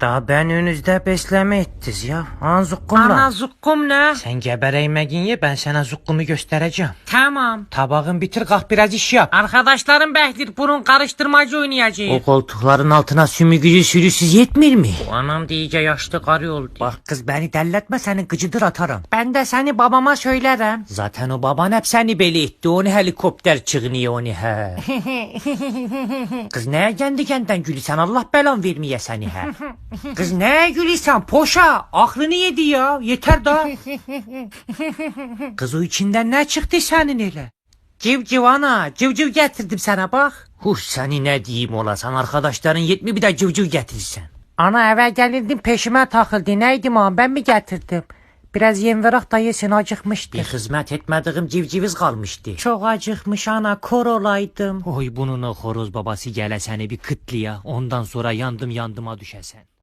Daha ben önünüzde besleme ettiniz ya. Han zukkumla. Ana zukkum ne? Sen gebereymeyin ye ben sana zukkumu göstereceğim. Tamam. Tabağın bitir kalk biraz iş yap. Arkadaşlarım beklir burun karıştırmacı oynayacağız. O koltukların altına sümüğü sürüsüz yetmir mi? Anam da iyice yaşlı karı oldu. Bak kız beni delletme senin gıcıdır atarım. Ben de seni babama söylerim. Zaten o baban hep seni beli etti. Onu helikopter çığınıyor onu he. kız neye kendi kendinden gülüsen Allah belan vermeye seni he. kız neye gülüsen poşa aklını yedi ya yeter da. kız o içinden ne çıktı senin öyle? Civciv ana civciv getirdim sana bak. Huh seni ne diyeyim olasan arkadaşların yetmi bir de civciv getirsen. Ana eve gelirdim peşime takıldı. Neydi man ben mi getirdim? Biraz yem verak da yesin acıkmıştır. Bir hizmet etmediğim civciviz kalmıştı. Çok acıkmış ana kor olaydım. Oy bunun o horoz babası gele seni bir kıtlıya ondan sonra yandım yandıma düşesen.